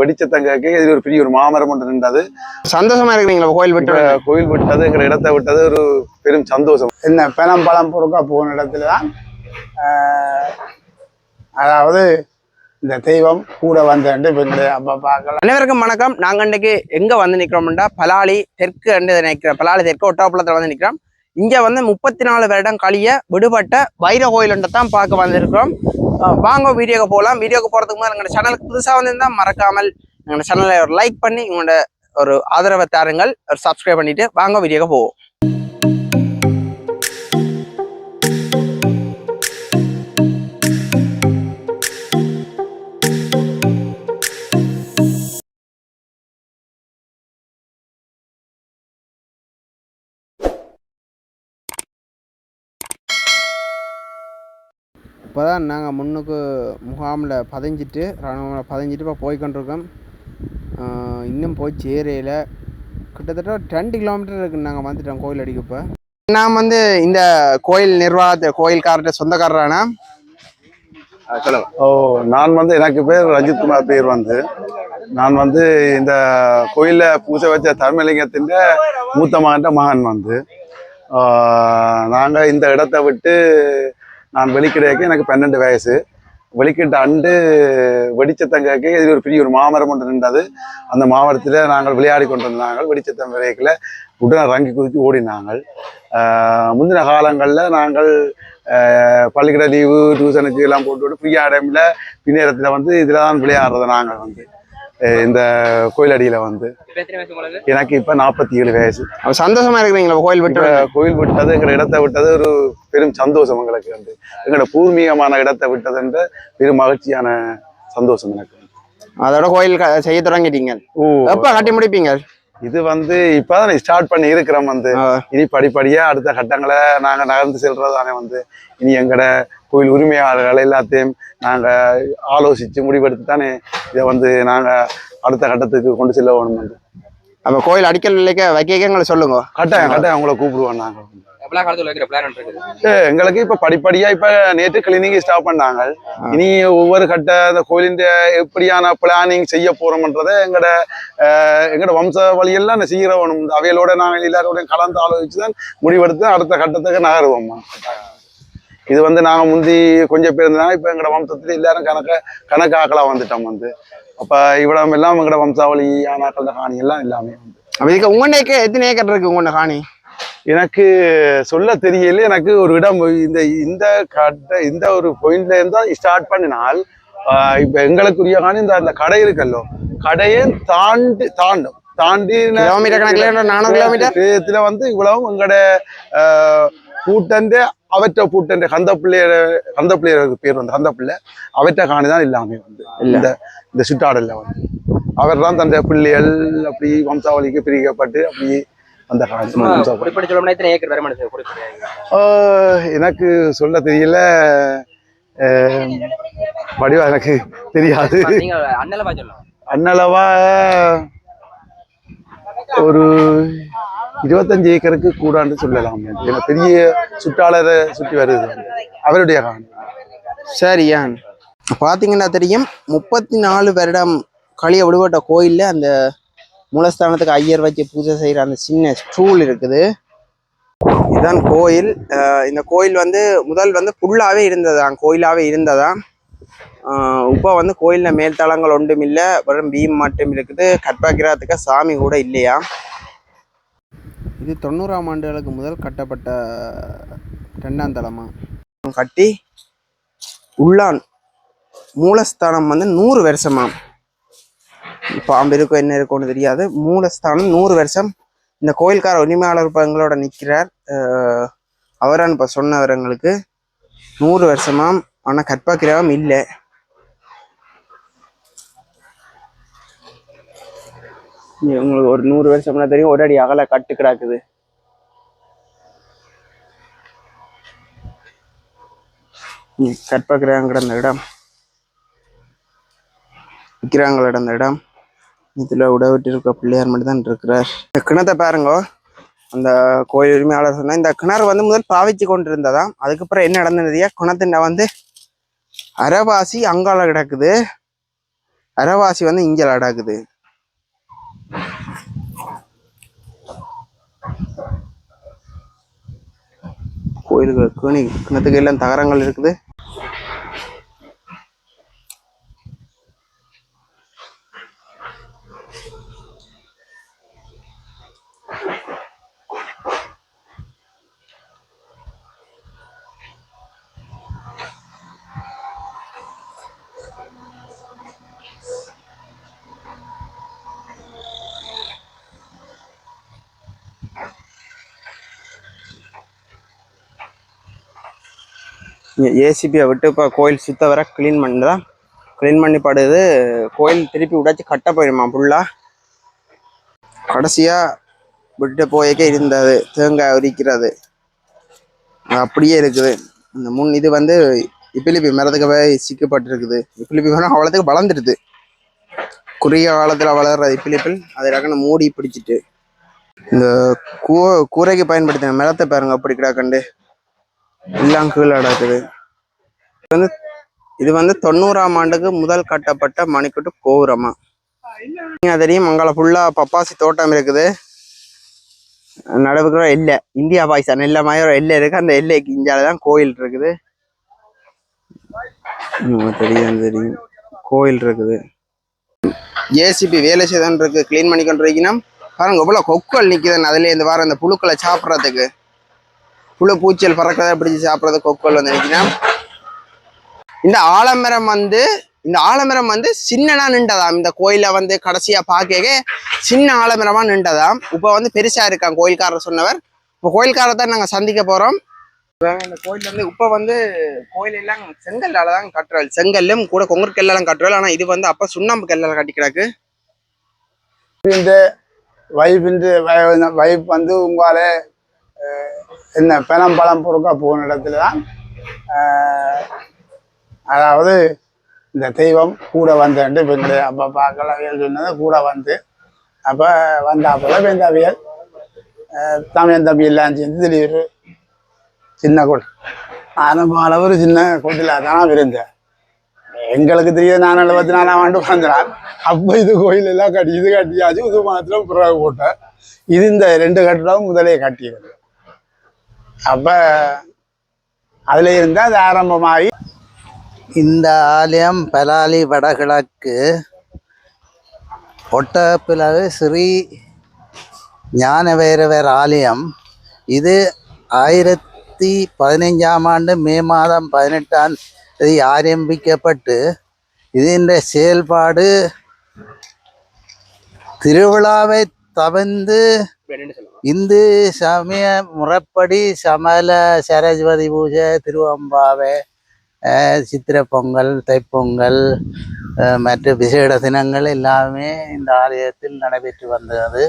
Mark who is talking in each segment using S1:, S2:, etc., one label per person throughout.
S1: வெடிச்சத்தங்க இது ஒரு பெரிய ஒரு மாமரம் ஒன்று நின்றது.
S2: சந்தோஷமா இருக்கிறீங்களா? கோயில் விட்டு
S1: கோயில் விட்டது எங்களை இடத்தை விட்டது ஒரு பெரும் சந்தோஷம்.
S3: என்ன பெனம்பழம் பொறுக்கா? போன இடத்துல தான் ஆஹ், அதாவது இந்த தெய்வம் கூட வந்துட்டு பின்னுடைய அப்பா பார்க்கலாம்.
S2: அனைவருக்கும் வணக்கம். நாங்க இன்னைக்கு எங்க வந்து நிக்கிறோம்டா? பலாலி தெற்கு என்று நினைக்கிறோம். பலாலி தெற்கு ஒட்டாப்புலத்துல வந்து நிக்கிறோம். இங்க வந்து முப்பத்தி நாலு வருடம் கழிய விடுபட்ட வைர கோயில் தான் பார்க்க வந்திருக்கிறோம். வாங்க வீடியோக்கு போகலாம் வீடியோக்கு போறதுக்கு முன்னாடி எங்களோட சேனலுக்கு புதுசா வந்திருந்தா மறக்காமல் எங்களோட சேனலை ஒரு லைக் பண்ணி உங்களோட ஒரு ஆதரவை தாருங்கள். ஒரு சப்ஸ்கிரைப் பண்ணிட்டு வாங்க வீடியோக்கு போவோம். இப்போ தான் நாங்கள் முன்னுக்கு முகாமில் பதிஞ்சிட்டு ராணுவ பதிஞ்சிட்டு இப்போ போய்கொண்டிருக்கோம் இன்னும் போய் சேரையில் கிட்டத்தட்ட ஒரு ரெண்டு கிலோமீட்டர் இருக்கு நாங்கள் வந்துட்டோம் கோயில் அடிக்கு இப்போ நான் வந்து இந்த கோயில் நிர்வாகத்தை கோயில்கார்ட்ட சொந்தக்காரரானா
S1: ஓ நான் வந்து எனக்கு பேர் ரஞ்சித் குமார் பேர் வந்து. நான் வந்து இந்த கோயில்ல பூஜை வச்ச தர்மலிங்கத்தின் மூத்த மகன் மகன் வந்து. ஆஹ் நாங்க இந்த இடத்தை விட்டு நான் வெளிக்கிடையக்கு எனக்கு பன்னெண்டு வயசு. வெளிக்கிட்ட அண்டு வெடிச்சத்தங்கக்கு இது ஒரு பெரிய ஒரு மாமரம் ஒன்று நின்றது. அந்த மாமரத்தில் நாங்கள் விளையாடி கொண்டிருந்தாங்க வெடிச்சத்தம் விளையக்கில் உடனே ரங்கி குதித்து ஓடினாங்கள். முந்தின காலங்களில் நாங்கள் பள்ளிக்கிட பள்ளிக்கூட லீவு டியூஷனுக்கு எல்லாம் போட்டு விட்டு ஃப்ரீயாக டைமில் பின்னேரத்தில் வந்து இதில் தான் விளையாடுறது நாங்கள் வந்து. இந்த கோயிலடியில் வந்து. எனக்கு இப்போ நாற்பத்தி ஏழு வயசு
S2: சந்தோஷமா இருக்கிறீங்களா? கோயில் விட்டு
S1: கோயில் விட்டது எங்களை இடத்தை விட்டது ஒரு பெரும் சந்தோஷம் எங்களுக்கு வந்து. எங்களோட பூர்வீகமான இடத்தை விட்டதுன்ற பெரும் மகிழ்ச்சியான சந்தோஷம் எனக்கு
S2: அதோட கோயில் செய்ய தொடங்கிட்டீங்க. எப்போ கட்டி முடிப்பீங்க?
S1: இது வந்து இப்பதான் ஸ்டார்ட் பண்ணி இருக்கிறோம் வந்து. இனி படிப்படியா அடுத்த கட்டங்களை நாங்க நகர்ந்து செல்றதானே வந்து. இனி எங்கட கோயில் உரிமையாளர்கள் எல்லாத்தையும் நாங்க ஆலோசிச்சு முடிவெடுத்து தானே இதை வந்து நாங்க அடுத்த கட்டத்துக்கு கொண்டு செல்ல வேணும் வந்து
S2: அப்ப கோயில் அடிக்கல் வைக்க வைக்க எங்களை சொல்லுங்க.
S1: கட்டாயம் கட்டாயம் உங்களை கூப்பிடுவோம் நாங்க.
S4: எப்பலாம் காலத்துல வைக்கிற பிளான் இருக்குது?
S1: ஏ, எங்களுக்கு இப்ப படிப்படியா இப்ப நேற்று கிளினிக் ஸ்டாப் பண்ணாங்க. இனி ஒவ்வொரு கட்ட அந்த கோயிலின் எப்படியான பிளானிங் செய்ய போறோம்ன்றதை எங்கட எங்கட வம்ச வழியெல்லாம் நான் செய்யற வேணும். இந்த அவையலோட நாங்கள் எல்லாரோட கலந்து ஆலோசிச்சு தான் முடிவெடுத்து அடுத்த கட்டத்துக்கு நகருவோம் இது வந்து நாங்க முந்தி கொஞ்சம் பேர் இருந்தாங்க இப்ப எங்கட வம்சத்துல எல்லாரும் கணக்க கணக்காக்கலா வந்துட்டோம் வந்து. அப்ப இவ்வளவு எல்லாம் எங்கட வம்சாவளி ஆனாக்கள் காணி எல்லாம் எல்லாமே வந்து.
S2: அப்ப இதுக்கு உங்க ஏக்கர் எத்தனை ஏக்கர் இருக்கு உங்க காணி?
S1: எனக்கு சொல்ல தெரியல. எனக்கு ஒரு இடம் இந்த இந்த கட்ட இந்த ஒரு பாயிண்ட்ல இருந்தா ஸ்டார்ட் பண்ணினால் இப்ப எங்களுக்குரிய காணி இந்த அந்த கடை இருக்கல்லோ. கடையை தாண்டி தாண்டும் தாண்டி
S2: கிலோமீட்டர் கணக்குல நானூறு கிலோமீட்டர்?
S1: இதுல வந்து இவ்வளவும் எங்கட கூட்டந்து அவற்ற கூட்டந்த கந்த பிள்ளையர் கந்த பிள்ளையோட பேர் வந்து கந்த பிள்ளை அவற்ற காணிதான் எல்லாமே வந்து. இந்த இந்த சிட்டாடல்ல வந்து. அவர் தான் தந்த பிள்ளைகள் அப்படி வம்சாவளிக்கு பிரிக்கப்பட்டு அப்படியே அந்த எனக்கு சொல்ல தெரியல. வடிவா எனக்கு தெரியாது. அண்ணளவா ஒரு இருபத்தஞ்சு ஏக்கருக்கு கூடான்னு சொல்லலாம். ஏன்னா பெரிய சுற்றாளரை சுற்றி வருது. அவருடைய
S2: சரியா பார்த்தீங்கன்னா தெரியும் முப்பத்தி நாலு வருடம் கழிய விடுபட்ட கோயில்ல அந்த மூலஸ்தானத்துக்கு ஐயர் வச்சு பூஜை செய்கிற அந்த சின்ன ஸ்டூல் இருக்குது. இதுதான் கோயில். இந்த கோயில் வந்து முதல் வந்து புல்லாகவே இருந்ததாம் கோயிலாகவே இருந்ததாம் இப்போ வந்து கோயிலில் மேல்தளங்கள் ஒன்றும் இல்லை வெறும் பீம் மட்டும் இருக்குது. கற்பாக்கிரத்துக்கு சாமி கூட இல்லையா? இது தொண்ணூறாம் ஆண்டுகளுக்கு முதல் கட்டப்பட்ட ரெண்டாம் தளமா? கட்டி உள்ளான். மூலஸ்தானம் வந்து நூறு வருஷமாம் பாம்பு இருக்கும் என்ன இருக்கும்னு தெரியாது. மூலஸ்தானம் நூறு வருஷம். இந்த கோயில்கார உரிமையாளர் இப்ப எங்களோட நிற்கிறார் அவரான் இப்போ சொன்னவர் எங்களுக்கு நூறு வருஷமாம் ஆனால் கற்பகிரகம் இல்லை. உங்களுக்கு ஒரு நூறு வருஷம்னா தெரியும். ஒரு அடி அகல கட்டு கிடக்குது. கற்பகிரகம் கிடந்த இடம் விக்கிரகங்கள் அந்த இடம் இதில் உடவிட்டு இருக்க பிள்ளையார் மட்டும் தான் இருக்கிறார். இந்த கிணத்தை பாருங்க. அந்த கோயில் உரிமையாளர் சொன்னால் இந்த கிணறு வந்து முதல் பாவிச்சு கொண்டு இருந்ததாம் அதுக்கப்புறம் என்ன நடந்ததுயா கிணத்துல வந்து அரைவாசி அங்கால கிடக்குது. அரைவாசி வந்து இங்கே அடக்குது. கோயில்கள் கிணத்துக்கு எல்லாம் தகரங்கள் இருக்குது. ஏசிபியை விட்டு இப்போ கோயில் சுத்த வர க்ளீன் பண்ணிதான் க்ளீன் பண்ணி படுது. கோயில் திருப்பி உடைச்சு கட்ட போயிடுமா ஃபுல்லாக கடைசியாக விட்டு போயக்கே இருந்தது தேங்காய் உரிக்கிறது அப்படியே இருக்குது. இந்த முன் இது வந்து இப்பிலிப்பி மரத்துக்கு போய் சிக்கப்பட்டிருக்குது. இப்பிலிப்பி மரம் அவ்வளோத்துக்கு வளர்ந்துடுது. குறுகிய காலத்தில் வளர்ற இப்பிலிப்பில் அதை ரகன மூடி பிடிச்சிட்டு. இந்த கூ கூரைக்கு பயன்படுத்தின மரத்தை பாருங்க அப்படி கிடக்கண்டு. எல்லாம் கீழே நடக்குது. இது வந்து இது வந்து தொண்ணூறாம் ஆண்டுக்கு முதல் கட்டப்பட்ட மணிக்கூட்டு கோபுரமா? நீங்க தெரியும் அங்கால ஃபுல்லா பப்பாசி தோட்டம் இருக்குது. நடவுக்கிற எல்லை இந்தியா பாகிஸ்தான் எல்லை மாதிரி ஒரு எல்லை இருக்கு. அந்த எல்லைக்கு இந்தியால தான் கோயில் இருக்குது. தெரியும் தெரியும். கோயில் இருக்குது. ஜேசிபி வேலை செய்தான் இருக்கு க்ளீன் பண்ணிக்கொண்டு இருக்கீங்கன்னா பாருங்க இவ்வளோ கொக்குகள் நிக்குதுன்னு அதுல இந்த வாரம் இந்த புழுக்களை சாப்பிட்றதுக்கு. புழு பூச்சியல் பறக்கிறத பிடிச்சி சாப்பிட்றது கொக்கோல் வந்து நினைக்கிறேன். இந்த ஆலமரம் வந்து இந்த ஆலமரம் வந்து சின்னனா நின்றதாம். இந்த கோயில வந்து கடைசியா பார்க்க சின்ன ஆலமரமா நின்றதாம். இப்போ வந்து பெருசா இருக்கான் கோயில்காரர் சொன்னவர். இப்போ கோயில்காரரை தான் நாங்க சந்திக்க போறோம். இந்த கோயில் வந்து இப்போ வந்து கோயில் எல்லாம் செங்கல்லால தான் கட்டுறல் செங்கல்லும் கூட கொங்குரு கல்லாலும் கட்டுறல் ஆனா இது வந்து அப்ப சுண்ணாம்பு கல்லால கட்டி கிடக்கு.
S3: வைஃபிൻ്റെ வைஃப் வந்து உங்களால என்ன பெனம்பழம் பொறுக்கா போன இடத்துல தான் அதாவது இந்த தெய்வம் கூட வந்தேன்ட்டு இப்போ எங்களுடைய அப்பா பார்க்கலவியல் சொன்னது கூட வந்து. அப்போ வந்தாப்புல வேந்தாவியல் தமிழன் தம்பி எல்லாம் சேர்ந்து திடீர் சின்ன கோட். ஆரம்ப அளவு சின்ன கோட்டில் தான் இருந்தேன் எங்களுக்கு தெரியாது நான் எழுபத்தி நாலாம் ஆண்டு பிறந்தான் அப்போ இது கோயில் எல்லாம் கட்டி இது கட்டியாச்சு இது மாத்திரம் பிறகு போட்டேன். இது இந்த ரெண்டு கட்டிடம் முதலே கட்டியிருந்தேன் அப்போ அதில் இருந்து அது ஆரம்பமாகி
S5: இந்த ஆலயம் பலாலி வடகிழக்கு ஒட்டப்பிளவு ஸ்ரீ ஞானவேரவர் ஆலயம். இது ஆயிரத்தி பதினைஞ்சாம் ஆண்டு மே மாதம் பதினெட்டாம் தேதி ஆரம்பிக்கப்பட்டு இதன் செயல்பாடு திருவிழாவை தவிர்த்து இந்து சமய முறைப்படி சமல சரஸ்வதி பூஜை திருவம்பாவை சித்திரை பொங்கல் தைப்பொங்கல் மற்ற விசேட தினங்கள் எல்லாமே இந்த ஆலயத்தில் நடைபெற்று வந்தது.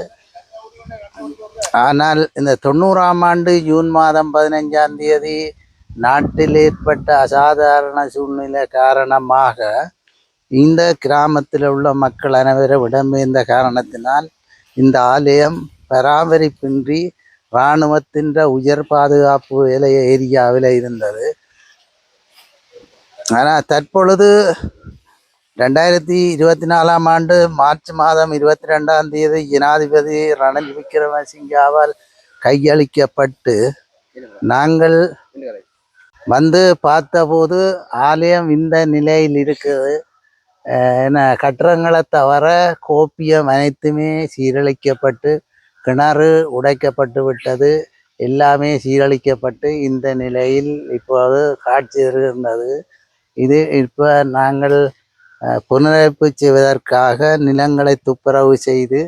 S5: ஆனால் இந்த தொண்ணூறாம் ஆண்டு ஜூன் மாதம் பதினைஞ்சாம் தேதி நாட்டில் ஏற்பட்ட அசாதாரண சூழ்நிலை காரணமாக இந்த கிராமத்தில் உள்ள மக்கள் அனைவரும் இடம்பெயர்ந்த காரணத்தினால் இந்த ஆலயம் பராமரிப்பின்றி இராணுவத்தின் உயர் பாதுகாப்பு வேலை ஏரியாவில் இருந்தது. ஆனால் தற்பொழுது ரெண்டாயிரத்தி இருபத்தி நாலாம் ஆண்டு மார்ச் மாதம் இருபத்தி ரெண்டாம் தேதி ஜனாதிபதி ரணில் விக்ரமசிங்காவால் கையளிக்கப்பட்டு நாங்கள் வந்து பார்த்தபோது ஆலயம் இந்த நிலையில் இருக்குது. என்ன கட்டடங்களை தவிர கோப்பியம் அனைத்துமே சீரழிக்கப்பட்டு கிணறு உடைக்கப்பட்டு விட்டது. எல்லாமே சீரழிக்கப்பட்டு இந்த நிலையில் இப்போது காட்சி இருந்தது இது இப்போ நாங்கள் புனரமைப்பு செய்வதற்காக நிலங்களை துப்புரவு செய்து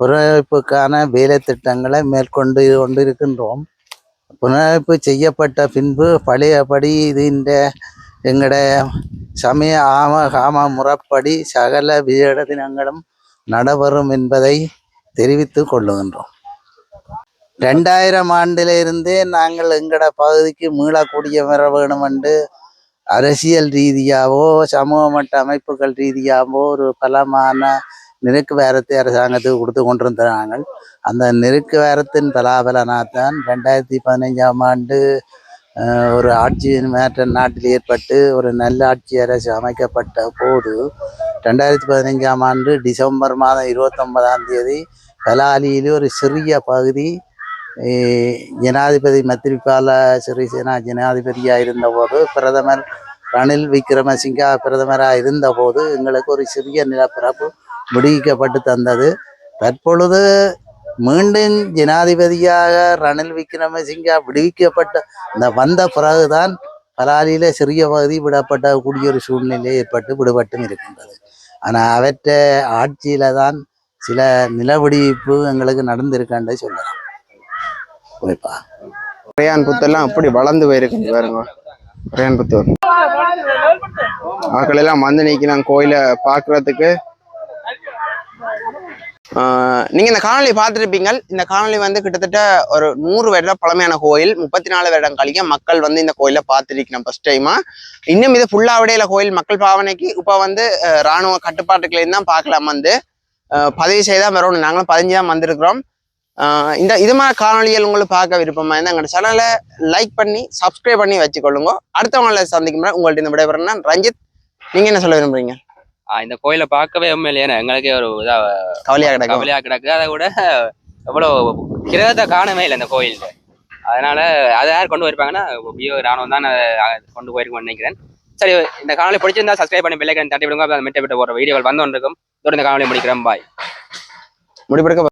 S5: புனரமைப்புக்கான வேலை திட்டங்களை மேற்கொண்டு கொண்டிருக்கின்றோம். புனரமைப்பு செய்யப்பட்ட பின்பு பழையபடி இது இந்த எங்களோட சமய ஆம காம முறைப்படி சகல விசேட தினங்களும் நடைபெறும் என்பதை தெரிவித்து கொள்ளுகின்றோம். ரெண்டாயிரம் ஆண்டிலிருந்தே நாங்கள் எங்களோட பகுதிக்கு மீளக்கூடிய வர வேணும் என்று அரசியல் ரீதியாகவோ சமூக மட்ட அமைப்புகள் ரீதியாகவோ ஒரு பலமான நெருக்கு வேரத்தை அரசாங்கத்துக்கு கொடுத்து கொண்டிருந்தாங்க அந்த நெருக்கு வேரத்தின் பலாபலனாத்தான் ரெண்டாயிரத்தி பதினைஞ்சாம் ஆண்டு ஒரு ஆட்சி மேற்ற நாட்டில் ஏற்பட்டு ஒரு நல்ல ஆட்சி அரசு அமைக்கப்பட்ட போது ரெண்டாயிரத்தி பதினைஞ்சாம் ஆண்டு டிசம்பர் மாதம் இருபத்தொன்பதாம் தேதி கலாலியில் ஒரு சிறிய பகுதி ஜனாதிபதி மத்திரிபால சிறிசேனா ஜனாதிபதியாக இருந்தபோது பிரதமர் ரணில் விக்ரமசிங்கா பிரதமராக இருந்தபோது எங்களுக்கு ஒரு சிறிய நிலப்பரப்பு விடுவிக்கப்பட்டு தந்தது. தற்பொழுது மீண்டும் ஜனாதிபதியாக ரணில் விக்ரமசிங்கா விடுவிக்கப்பட்ட இந்த வந்த பிறகுதான் பலாலியில சிறிய பகுதி விடப்பட்ட கூடிய ஒரு சூழ்நிலை ஏற்பட்டு விடுபட்டும் இருக்கின்றது. ஆனால் அவற்றை ஆட்சியில தான் சில நிலவடிப்பு எங்களுக்கு நடந்திருக்காண்டே சொல்லலாம். குறிப்பா
S2: ரேயான் புத்தெல்லாம் அப்படி வளர்ந்து போயிருக்கு பாருங்க. ரேயான் புத்தூர். மக்கள் எல்லாம் வந்து நிற்கிறாங்க கோயிலை பாக்குறதுக்கு நீங்கள் இந்த காணொலி பார்த்துருப்பீங்க இந்த காணொளி வந்து கிட்டத்தட்ட ஒரு நூறு வருட பழமையான கோயில் முப்பத்தி நாலு வருடம் கழிக்க மக்கள் வந்து இந்த கோயிலை பார்த்துருக்கணும் ஃபர்ஸ்ட் டைமா இன்னும் இது ஃபுல்லா விடையில கோயில் மக்கள் பாவனைக்கு இப்போ வந்து இராணுவ ராணுவ கட்டுப்பாட்டுக்குள்ளேருந்து தான் பார்க்கலாம் வந்து. பதவி பதிவு செய்தா வரணும் நாங்களும் பதிஞ்சு தான் வந்திருக்கிறோம். இந்த இது மாதிரி காணொலிகள் உங்களுக்கு பார்க்க விருப்பமாக இருந்தால் எங்களோட சேனலை லைக் பண்ணி சப்ஸ்கிரைப் பண்ணி வச்சுக்கொள்ளுங்க. அடுத்தவங்களை சந்திக்கும் உங்கள்கிட்ட இந்த விடைபெறேன்னா ரஞ்சித் நீங்கள் என்ன சொல்ல விரும்புறீங்க?
S4: இந்த கோயிலை பார்க்கவே உண்மையிலேயே எங்களுக்கே ஒரு இதா
S2: கவலையா கிடக்கும்.
S4: கவலையா கிடக்கு. அதை விட எவ்வளவு கிரகத்தை காணவே இல்லை இந்த கோயில் அதனால அதை யார் கொண்டு போயிருப்பாங்கன்னா பியோ ராணுவம் தான் அதை கொண்டு போயிருக்கோம்னு நினைக்கிறேன். சரி இந்த காணொலி பிடிச்சிருந்தா சப்ஸ்கிரைப் பண்ணி பெல்லைக்கன் தட்டி விடுங்க. அப்ப மெட்ட விட்டு போற வீடியோகள் வந்து கொண்டிருக்கும். இதோட இந்த காணொலி முடிக்கிறேன். பாய்
S2: முடிவெடுக்க